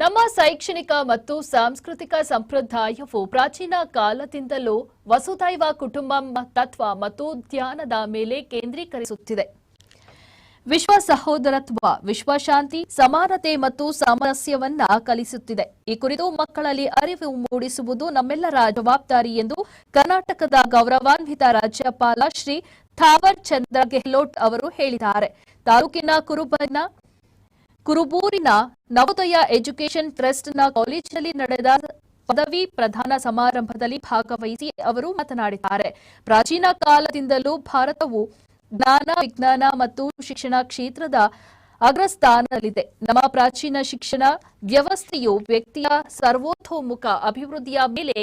ನಮ್ಮ ಶೈಕ್ಷಣಿಕ ಮತ್ತು ಸಾಂಸ್ಕೃತಿಕ ಸಂಪ್ರದಾಯವು ಪ್ರಾಚೀನ ಕಾಲದಿಂದಲೂ ವಸುದೈವ ಕುಟುಂಬ ತತ್ವ ಮತ್ತು ಧ್ಯಾನದ ಮೇಲೆ ಕೇಂದ್ರೀಕರಿಸುತ್ತಿದೆ. ವಿಶ್ವ ಸಹೋದರತ್ವ ವಿಶ್ವಶಾಂತಿ ಸಮಾನತೆ ಮತ್ತು ಸಾಮರಸ್ಯವನ್ನ ಕಲಿಸುತ್ತಿದೆ. ಈ ಕುರಿತು ಮಕ್ಕಳಲ್ಲಿ ಅರಿವು ಮೂಡಿಸುವುದು ನಮ್ಮೆಲ್ಲರ ಜವಾಬ್ದಾರಿ ಎಂದು ಕರ್ನಾಟಕದ ಗೌರವಾನ್ವಿತ ರಾಜ್ಯಪಾಲ ಶ್ರೀ ಥಾವರ್ ಚಂದ್ರ ಗೆಹ್ಲೋಟ್ ಅವರು ಹೇಳಿದ್ದಾರೆ. ತಾಲೂಕಿನ ಕುರುಬನ ಕುರುಬೂರಿನ ನವೋದಯ ಎಜುಕೇಷನ್ ಟ್ರಸ್ಟ್ನ ಕಾಲೇಜಿನಲ್ಲಿ ನಡೆದ ಪದವಿ ಪ್ರಧಾನ ಸಮಾರಂಭದಲ್ಲಿ ಭಾಗವಹಿಸಿ ಅವರು ಮಾತನಾಡಿದ್ದಾರೆ. ಪ್ರಾಚೀನ ಕಾಲದಿಂದಲೂ ಭಾರತವು ಜ್ಞಾನ, ವಿಜ್ಞಾನ ಮತ್ತು ಶಿಕ್ಷಣ ಕ್ಷೇತ್ರದ ಅಗ್ರಸ್ಥಾನದಲ್ಲಿದೆ. ನಮ್ಮ ಪ್ರಾಚೀನ ಶಿಕ್ಷಣ ವ್ಯವಸ್ಥೆಯು ವ್ಯಕ್ತಿಯ ಸರ್ವೋತೋಮುಖ ಅಭಿವೃದ್ಧಿಯ ಮೇಲೆ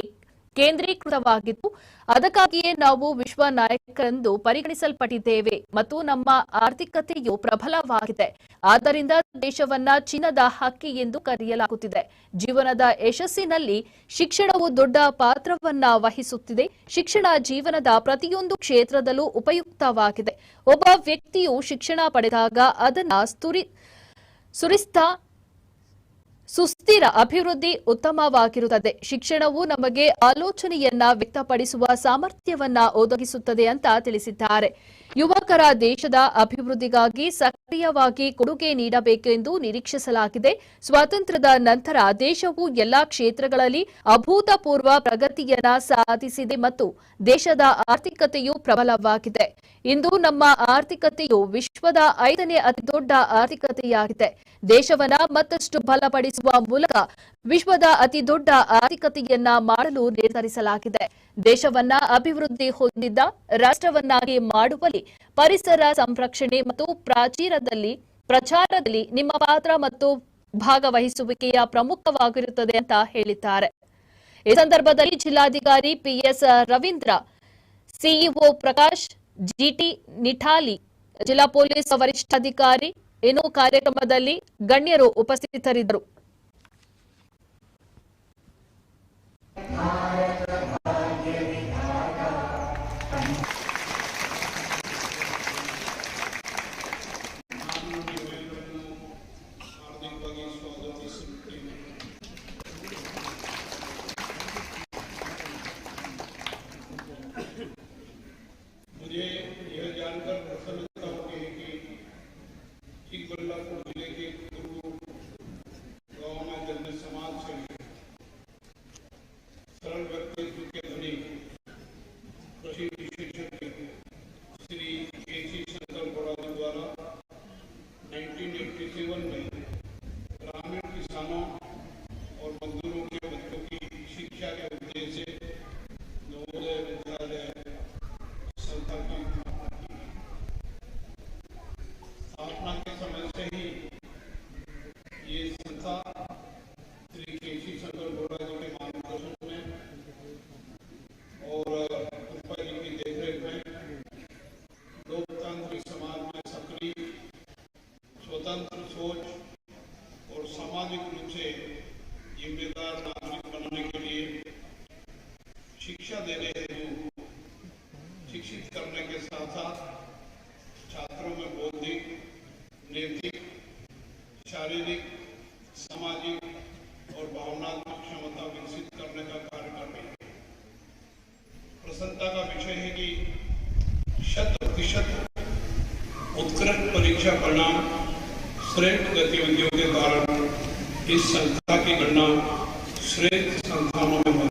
ಕೇಂದ್ರೀಕೃತವಾಗಿದ್ದು, ಅದಕ್ಕಾಗಿಯೇ ನಾವು ವಿಶ್ವ ನಾಯಕರೆಂದು ಪರಿಗಣಿಸಲ್ಪಟ್ಟಿದ್ದೇವೆ ಮತ್ತು ನಮ್ಮ ಆರ್ಥಿಕತೆಯು ಪ್ರಬಲವಾಗಿದೆ. ಆದ್ದರಿಂದ ದೇಶವನ್ನ ಚಿನ್ನದ ಹಕ್ಕಿ ಎಂದು ಕರೆಯಲಾಗುತ್ತಿದೆ. ಜೀವನದ ಯಶಸ್ಸಿನಲ್ಲಿ ಶಿಕ್ಷಣವು ದೊಡ್ಡ ಪಾತ್ರವನ್ನ ವಹಿಸುತ್ತಿದೆ. ಶಿಕ್ಷಣ ಜೀವನದ ಪ್ರತಿಯೊಂದು ಕ್ಷೇತ್ರದಲ್ಲೂ ಉಪಯುಕ್ತವಾಗಿದೆ. ಒಬ್ಬ ವ್ಯಕ್ತಿಯು ಶಿಕ್ಷಣ ಪಡೆದಾಗ ಅದನ್ನ ಸುರಿಸ್ತಾ ಸುಸ್ಥಿರ ಅಭಿವೃದ್ಧಿ ಉತ್ತಮವಾಗಿರುತ್ತದೆ. ಶಿಕ್ಷಣವು ನಮಗೆ ಆಲೋಚನೆಯನ್ನ ವ್ಯಕ್ತಪಡಿಸುವ ಸಾಮರ್ಥ್ಯವನ್ನ ಒದಗಿಸುತ್ತದೆ ಅಂತ ತಿಳಿಸಿದ್ದಾರೆ. ಯುವಕರ ದೇಶದ ಅಭಿವೃದ್ಧಿಗಾಗಿ ಸಕ್ರಿಯವಾಗಿ ಕೊಡುಗೆ ನೀಡಬೇಕೆಂದು ನಿರೀಕ್ಷಿಸಲಾಗಿದೆ. ಸ್ವಾತಂತ್ರ್ಯದ ನಂತರ ದೇಶವು ಎಲ್ಲಾ ಕ್ಷೇತ್ರಗಳಲ್ಲಿ ಅಭೂತಪೂರ್ವ ಪ್ರಗತಿಯನ್ನ ಸಾಧಿಸಿದೆ ಮತ್ತು ದೇಶದ ಆರ್ಥಿಕತೆಯು ಪ್ರಬಲವಾಗಿದೆ. ಇಂದು ನಮ್ಮ ಆರ್ಥಿಕತೆಯು ವಿಶ್ವದ ಐದನೇ ಅತಿದೊಡ್ಡ ಆರ್ಥಿಕತೆಯಾಗಿದೆ. ದೇಶವನ್ನ ಮತ್ತಷ್ಟು ಬಲಪಡಿಸುವ ಮೂಲಕ ವಿಶ್ವದ ಅತಿದೊಡ್ಡ ಆರ್ಥಿಕತೆಯನ್ನ ಮಾಡಲು ನಿರ್ಧರಿಸಲಾಗಿದೆ. ದೇಶವನ್ನ ಅಭಿವೃದ್ಧಿ ಹೊಂದಿದ್ದ ರಾಷ್ಟ್ರವನ್ನಾಗಿ ಮಾಡುವಲ್ಲಿ ಪರಿಸರ ಸಂರಕ್ಷಣೆ ಮತ್ತು ಪ್ರಾಚೀರದಲ್ಲಿ ಪ್ರಚಾರದಲ್ಲಿ ನಿಮ್ಮ ಪಾತ್ರ ಮತ್ತು ಭಾಗವಹಿಸುವಿಕೆಯ ಪ್ರಮುಖವಾಗಿರುತ್ತದೆ ಅಂತ ಹೇಳಿದ್ದಾರೆ. ಈ ಸಂದರ್ಭದಲ್ಲಿ ಜಿಲ್ಲಾಧಿಕಾರಿ PS Ravindra, CEO Prakash, GT Nithali, ಜಿಲ್ಲಾ ಪೊಲೀಸ್ ವರಿಷ್ಠಾಧಿಕಾರಿ ಇನ್ನು ಕಾರ್ಯಕ್ರಮದಲ್ಲಿ ಗಣ್ಯರು ಉಪಸ್ಥಿತರಿದ್ದರು. मुझे यह जानकर प्रसन्नता होगी कि चिकबल्लापुर ज़िले के गुरु गाँव में जन्म समाज से सरल व्यक्तित्व के धनी कृषि विशेषज्ञ श्री केसी शंकर बड़ाजी द्वारा 1987 में ग्रामीण किसानों और मजदूरों के बच्चों की शिक्षा के उद्देश्य से नवोदय विद्यालय संस्था की स्थापना के समय से ही ये संस्था श्री केसी शंकर गौड़ा जी के मार्गदर्शन में और पुष्पा जी की देखरेख में लोकतांत्रिक समाज में सक्रिय स्वतंत्र सोच और सामाजिक रूप से जिम्मेदार नागरिक बनाने के लिए शिक्षा देने हेतु शिक्षित करने के साथ साथ छात्रों में बौद्धिक, नैतिक, शारीरिक, सामाजिक और भावनात्मक क्षमता विकसित करने का कार्य कर रही है। प्रसन्नता का विषय है कि शत प्रतिशत उत्कृष्ट परीक्षा परिणाम श्रेष्ठ गतिविधियों के कारण इस संस्था की गणना श्रेष्ठ संस्थानों में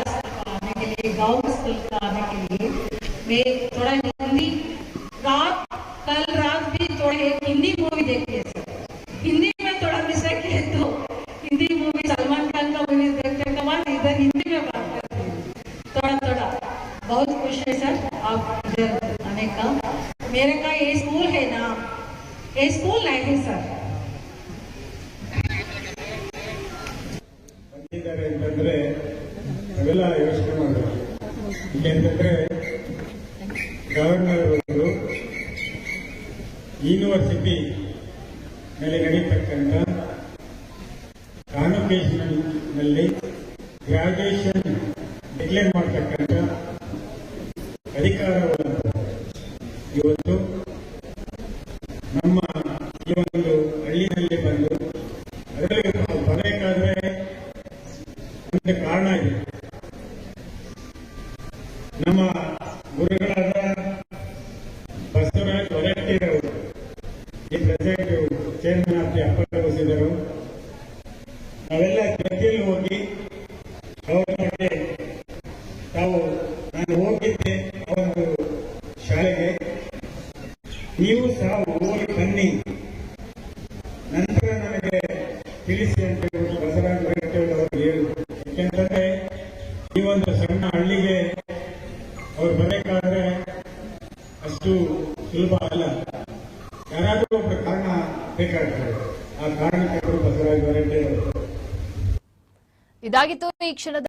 गाँव स्कूल आने के लिए। मैं थोड़ा हिंदी रात, कल रात भी थोड़ा एक हिंदी मूवी देखी है सर। हिंदी में थोड़ा मिसक है तो हिंदी मूवी सलमान खान का मूवी देखते कमाल इधर हिंदी में बात करते हैं। थोड़ा थोड़ा। बहुत खुश है सर, आप इधर आने का। मेरे का ये स्कूल है ना, ये स्कूल नहीं है सर। ಅಂತಂದ್ರೆ ಅವೆಲ್ಲ ಯಾಕೆಂತಂದ್ರೆ ಗವರ್ನರ್ ಅವರು ಯೂನಿವರ್ಸಿಟಿ ಮೇಲೆ ನಡೀತಕ್ಕಂಥ ಕಾನ್ವೊಕೇಶನ್ನಲ್ಲಿ ಗ್ರಾಜುಯೇಷನ್ ಡಿಕ್ಲೇರ್ ಮಾಡತಕ್ಕಂಥ ಅಧಿಕಾರವನ್ನು ಇವತ್ತು ನಮ್ಮ ಈ ಒಂದು ಹಳ್ಳಿನಲ್ಲಿ ಬಂದು ಅದರಲ್ಲಿ ಬರಬೇಕಾದ್ರೆ ಒಂದು ಕಾರಣ ಇದೆ. ನಮ್ಮ ಗುರುಗಳಾದ ಬಸವರಾಜ್ ಹೊರಟ್ಟಿರವರು ಈ ಪ್ರಜೆಗೆ ಚೇರ್ಮನ್ ಆಫ್ ದಿ ಅಪ್ಪರ್ ಹೌಸಿದರು ನಾವೆಲ್ಲ ಜೊತೆಯಲ್ಲಿ ಹೋಗಿ ಅವ್ರ ತಾವು ನಾನು ಹೋಗಿದ್ದೆ ಒಂದು ಶಾಲೆಗೆ. ನೀವು ಸಹ ಹೋಗಿ ಬನ್ನಿ. ನಂತರ ನನಗೆ ತಿಳಿಸಿ ಅಂತ ಅಷ್ಟು ಸುಲಭ ಅಲ್ಲ. ಯಾರಾದರೂ ಒಬ್ಬರು ಕಾರಣ ಬೇಕಾಗ್ತದೆ. ಆ ಕಾರಣಕ್ಕೆ ಅವರು ಬಸವರಾಜ ಹೊರಟ್ಟಿಯವರು ಇದಾಗಿತ್ತು ಈ ಕ್ಷಣದ